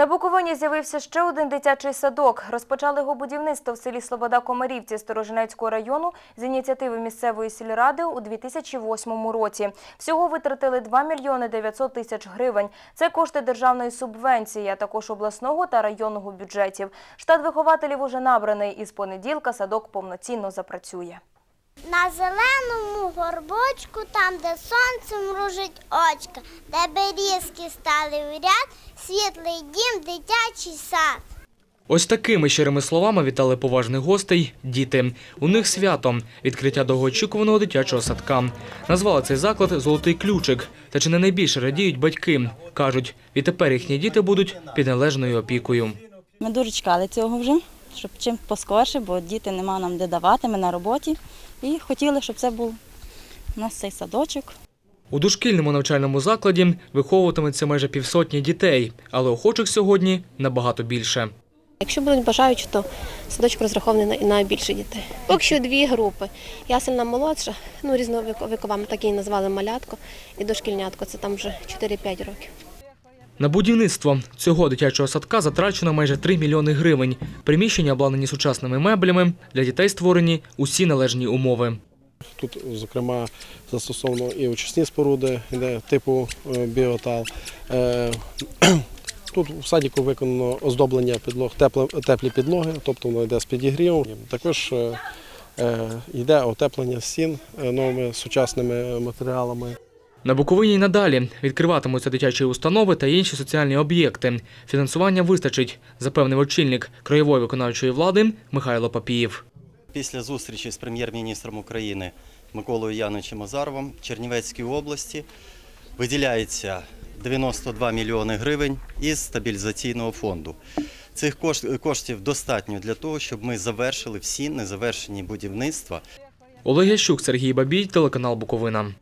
На Буковині з'явився ще один дитячий садок. Розпочали його будівництво в селі Слобода Комарівці Сторожинецького району з ініціативи місцевої сільради у 2008 році. Всього витратили 2 мільйони 900 тисяч гривень. Це кошти державної субвенції, а також обласного та районного бюджетів. Штат вихователів уже набраний і з понеділка садок повноцінно запрацює. На зеленому горбочку, там, де сонце мружить очка, де берізки стали в ряд, світлий дім, дитячий сад. Ось такими щирими словами вітали поважних гостей діти. У них свято відкриття довгоочікуваного дитячого садка. Назвали цей заклад Золотий ключик. Та чи не найбільше радіють батьки? кажуть, відтепер їхні діти будуть під належною опікою. Ми дуже чекали цього вже, щоб чим поскорше, бо діти нема нам де давати, ми на роботі. І хотіли, щоб це був у нас цей садочок. У дошкільному навчальному закладі виховуватиметься майже півсотні дітей, але охочих сьогодні набагато більше. Якщо будуть бажаючі, то садочок розрахований на, більше дітей. Поки що дві групи. Ясельна молодша, ну різновікова, ми так її назвали малятко, і дошкільнятко, це там вже 4-5 років. На будівництво цього дитячого садка затрачено майже 3 мільйони гривень. Приміщення обладнані сучасними меблями. Для дітей створені усі належні умови. Тут, зокрема, застосовано і очисні споруди, типу е, біотал. Е, Тут в садіку виконано оздоблення підлог, теплі підлоги, тобто воно йде з підігрівом. Також е, йде отеплення стін новими сучасними матеріалами. На Буковині й надалі відкриватимуться дитячі установи та інші соціальні об'єкти. Фінансування вистачить, запевнив очільник краєвої виконавчої влади Михайло Папієв. Після зустрічі з прем'єр-міністром України Миколою Яновичем Азаровим в Чернівецькій області виділяється 92 мільйони гривень із стабілізаційного фонду. Цих коштів достатньо для того, щоб ми завершили всі незавершені будівництва Олег Ящук, Сергій Бабій, телеканал Буковина.